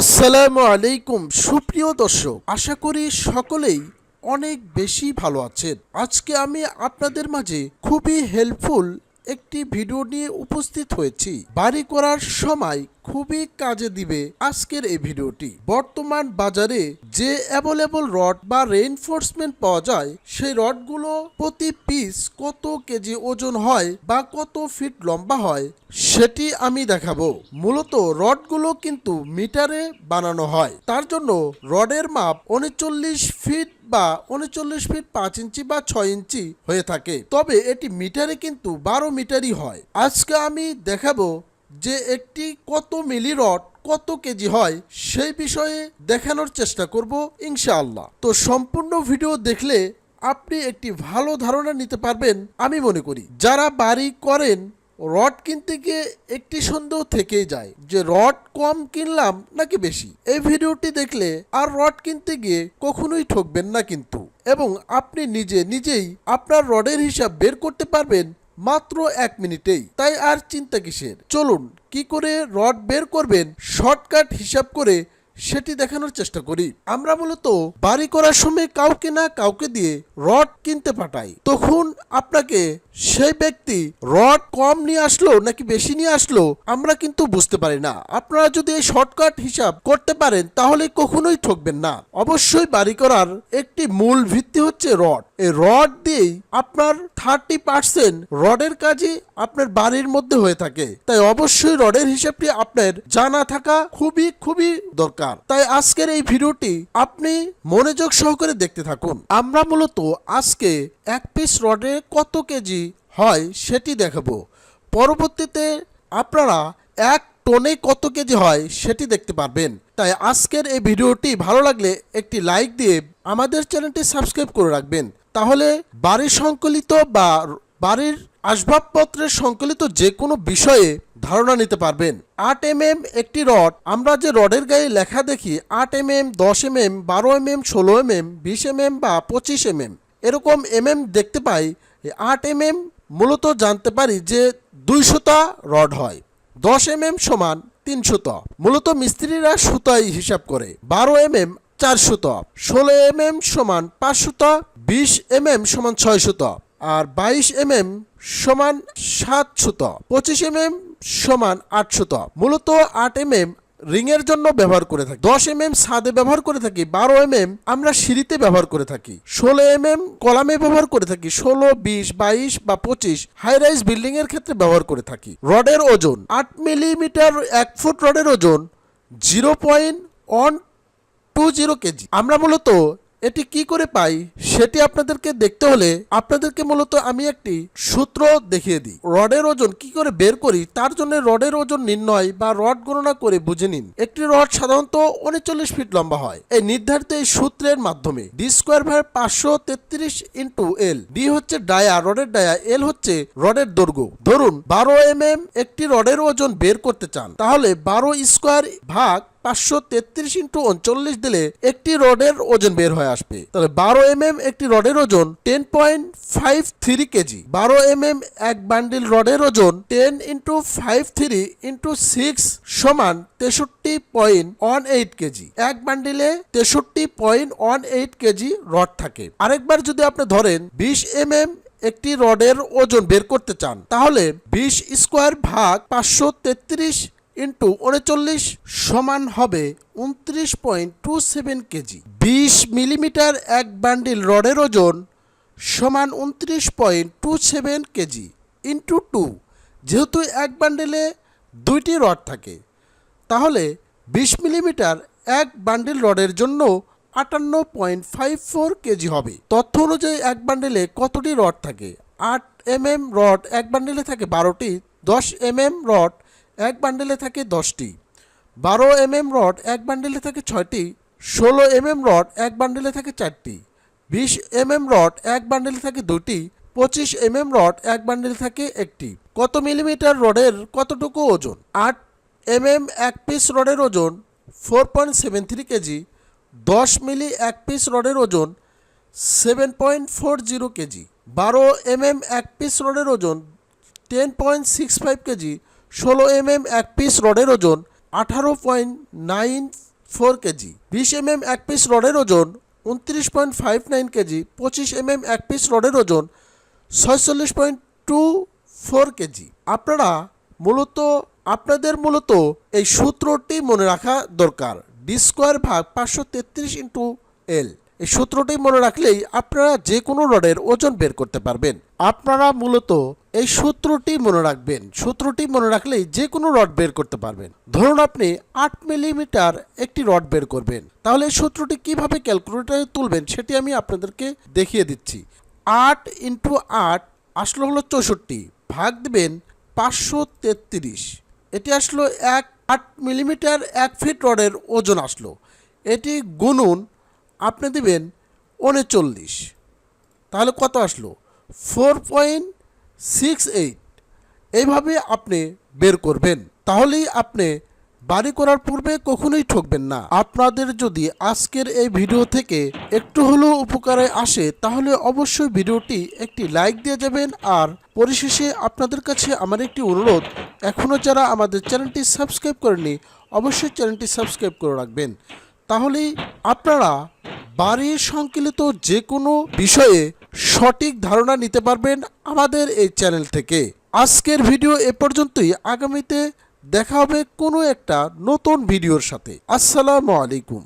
আসসালামু আলাইকুম, সুপ্রিয় দর্শক। আশা করি সকলেই অনেক বেশি ভালো আছেন। আজকে আমি আপনাদের মাঝে খুবই হেল্পফুল একটি ভিডিও নিয়ে উপস্থিত হয়েছি। বাড়ি করার সময় খুবই কাজে দিবে আজকের এই ভিডিওটি। বর্তমান বাজারে যে অ্যাভেলেবল রড বা রেইনফোর্সমেন্ট পাওয়া যায়, সেই রডগুলো প্রতি পিস কত কেজি ওজন হয় বা কত ফিট লম্বা হয়, সেটি আমি দেখাবো। মূলত রডগুলো কিন্তু মিটারে বানানো হয়। তার জন্য রডের মাপ উনচল্লিশ ফিট বা উনচল্লিশ ফিট পাঁচ ইঞ্চি বা ছয় ইঞ্চি হয়ে থাকে। তবে এটি মিটারে কিন্তু বারো মিটারই হয়। আজকে আমি দেখাবো যে একটি কত মিলি রড, কত কেজি হয়, সেই বিষয়ে দেখানোর চেষ্টা করব ইনশাআল্লাহ। তো সম্পূর্ণ ভিডিও দেখলে আপনি একটি ভালো ধারণা নিতে পারবেন আমি মনে করি। যারা বাড়ি করেন রড কিনতে গিয়ে একটি সন্দেহ থেকেই যায় যে রড কম কিনলাম নাকি বেশি। এই ভিডিওটি দেখলে আর রড কিনতে গিয়ে কখনোই ঠকবেন না কিন্তু। এবং আপনি নিজে নিজেই আপনার রডের হিসাব বের করতে পারবেন মাত্র এক মিনিটেই। তাই আর চিন্তা কিসের? চলুন কি করে রড বের করবেন, শর্টকাট হিসাব করে সেটি দেখানোর চেষ্টা করি। আমরা মূলত বাড়ি করার সময় কাউকে না কাউকে দিয়ে রড কিনতে পাঠাই। তখন আপনাকে সেই ব্যক্তি রড কম নিয়ে আসলো নাকি বেশি নিয়ে আসলো, আমরা কিন্তু বুঝতে পারি না। আপনারা যদি এই শর্টকাট হিসাব করতে পারেন, তাহলে কখনোই ঠকবেন না। অবশ্যই বাড়ি করার একটি মূল ভিত্তি হচ্ছে রড। এই রড দিয়েই আপনার থার্টি পার্সেন্ট রডের কাজই আপনার বাড়ির মধ্যে হয়ে থাকে। তাই অবশ্যই রডের হিসাবটি আপনার জানা থাকা খুবই খুবই দরকার। তাই আজকের এই ভিডিওটি আপনি মনোযোগ সহকারে দেখতে থাকুন। আমরা মূলত আজকে এক পিস রডে কত কেজি হয় সেটি দেখাবো। পরবর্তীতে আপনারা এক টনে কত কেজি হয় সেটি দেখতে পারবেন। তাই আজকের এই ভিডিওটি ভালো লাগলে একটি লাইক দিয়ে আমাদের চ্যানেলটি সাবস্ক্রাইব করে রাখবেন। তাহলে বাড়ির সংকলিত বা বাড়ির আসবাবপত্রের সংকলিত যে কোনো বিষয়ে ধারণা নিতে পারবেন। আট এম এম একটি রড। আমরা যে রডের গায়ে লেখা দেখি, আট এম এম দশ এম এম বারো এম এম ষোলো এম এম বিশ এম এম বা পঁচিশ এম এম এরকম এম এম দেখতে পাই আট এম এম মূলত জানতে পারি যে দুইশোটা রড হয়। দশ এম এম সমান তিনশোটা মূলত মিস্ত্রিরা সুতাই হিসাব করে। বারো এম এম চারশোটা ষোলো এম এম সমান পাঁচশোটা বিশ এম এম সমান ছয়শোটা আর বাইশ এম এম সমান সাতশোটা পঁচিশ এম এম সমান আটশোটা মূলত আট এম এম রিংয়ের জন্য ব্যবহার করে থাকি। দশ এম এম সাদে ব্যবহার করে থাকি, বারো এম এম আমরা সিঁড়িতে ব্যবহার করে থাকি। ষোলো এম এম কলামে ব্যবহার করে থাকি, ষোলো, বিশ, বাইশ বা পঁচিশ হাই রাইজ বিল্ডিং এর ক্ষেত্রে ব্যবহার করে থাকি। রডের ওজন, আট মিলিমিটার এক ফুট রডের ওজন, zero point one two zero KG. আমরা মূলত এটি কি করে পাই সেটি আপনাদেরকে দেখতে হলে আপনাদেরকে মূলত আমি একটি সূত্র দেখিয়ে দিই। রডের ওজন কি করে বের করি তার জন্য রডের ওজন নির্ণয় বা রড গণনা করে বুঝে নিন। একটি রড সাধারণত উনচল্লিশ ফিট লম্বা হয়। এই নির্ধারিত এই সূত্রের মাধ্যমে ডি স্কোয়ার ভাই পাঁচশো তেত্রিশ ইন্টু এল ডি হচ্ছে ডায়া, রডের ডায়া এল হচ্ছে রডের দৈর্ঘ্য। ধরুন, বারো এম এম একটি রডের ওজন বের করতে চান। তাহলে বারো স্কোয়ার ভাগ পাঁচশো তেত্রিশ ইন্টু উনচল্লিশ দিলে একটি রডের ওজন বের হয়ে আসবে। তাহলে বারো এম এম একটি রডের ওজন ten point five three KG. বারো এম এম এক বান্ডিল রডের ওজন ten into five three into six সমান তেষট্টি পয়েন্ট ওয়ান এইট কেজি। এক বান্ডিলে তেষট্টি point one eight KG rod থাকে। আরেকবার যদি আপনি ধরেন বিশ এম এম একটি রডের ওজন বের করতে চান, তাহলে বিশ স্কোয়ার ভাগ পাঁচশো তেত্রিশ ইন্টু উনচল্লিশ সমান হবে উনত্রিশ পয়েন্ট টু সেভেন কেজি। বিশ মিলিমিটার এক বান্ডিল রডের ওজন সমান উনত্রিশ point two seven KG into two. যেহেতু এক বান্ডিলে দুইটি রড থাকে, তাহলে বিশ মিলিমিটার এক বান্ডিল রডের জন্য আটান্ন পয়েন্ট ফাইভ ফোর কেজি হবে। তথ্য অনুযায়ী এক বান্ডিলে কতটি রড থাকে? আট এম এম রড এক বান্ডিলে থাকে বারোটি, দশ এম এম রড এক বান্ডেলে থাকে দশটি। বারো এম এম রড এক বান্ডেলে থাকে ছয়টি। ষোলো এম এম রড এক বান্ডেলে থাকে চারটি। বিশ এম এম রড এক বান্ডেলে থাকে দুটি। পঁচিশ এম এম রড এক বান্ডেলে থাকে একটি। কত মিলিমিটার রডের কতটুকু ওজন? আট এম এম এক পিস রডের ওজন four point seven three KG. দশ মিলি এক পিস রডের ওজন seven point four zero KG. বারো এম এম এক পিস রডের ওজন ten point six five KG. ষোলো এম এম এক পিস রডের ওজন আঠারো পয়েন্ট নাইন ফোর কেজি, বিশ এম এম এক পিস রডের ওজন উনত্রিশ পয়েন্ট ফাইভ নাইন কেজি, পঁচিশ এম এম এক পিস রডের ওজন ছয়চল্লিশ পয়েন্ট টু ফোর কেজি। আপনারা মূলত, আপনাদের মূলত এই সূত্রটি মনে রাখা দরকার। ডি স্কোয়ার ভাগ পাঁচশো তেত্রিশ ইন্টু এল এই সূত্রটি মনে রাখলেই আপনারা যে কোনো রডের ওজন বের করতে পারবেন। আপনারা মূলত এই সূত্রটি মনে রাখবেন। সূত্রটি মনে রাখলেই যে কোনো রড বের করতে পারবেন। ধরুন আপনি আট মিলিমিটার একটি রড বের করবেন। তাহলে এই সূত্রটি কীভাবে ক্যালকুলেটারে তুলবেন সেটি আমি আপনাদেরকে দেখিয়ে দিচ্ছি। আট ইন্টু আট আসলো হলো চৌষট্টি, ভাগ দেবেন পাঁচশো তেত্রিশ। এটি আসলো এক, আট মিলিমিটার এক ফিট রডের ওজন আসলো। এটি গুনুন আপনি দিবেন উনচল্লিশ। তাহলে কত আসলো? ফোর পয়েন্ট সিক্স এইট এইভাবে আপনি বের করবেন। তাহলেই আপনি বাড়ি করার পূর্বে কখনোই ঠকবেন না। আপনাদের যদি আজকের এই ভিডিও থেকে একটু হলেও উপকারে আসে, তাহলে অবশ্যই ভিডিওটি একটি লাইক দিয়ে যাবেন। আর পরিশেষে আপনাদের কাছে আমার একটি অনুরোধ, এখনও যারা আমাদের চ্যানেলটি সাবস্ক্রাইব করেনি অবশ্যই চ্যানেলটি সাবস্ক্রাইব করে রাখবেন। তাহলেই আপনারা বাড়ির সংকলিত যে কোনো বিষয়ে সঠিক ধারণা নিতে পারবেন আমাদের এই চ্যানেল থেকে। আজকের ভিডিও এ পর্যন্তই। আগামীতে দেখা হবে কোনো একটা নতুন ভিডিওর সাথে। আসসালামু আলাইকুম।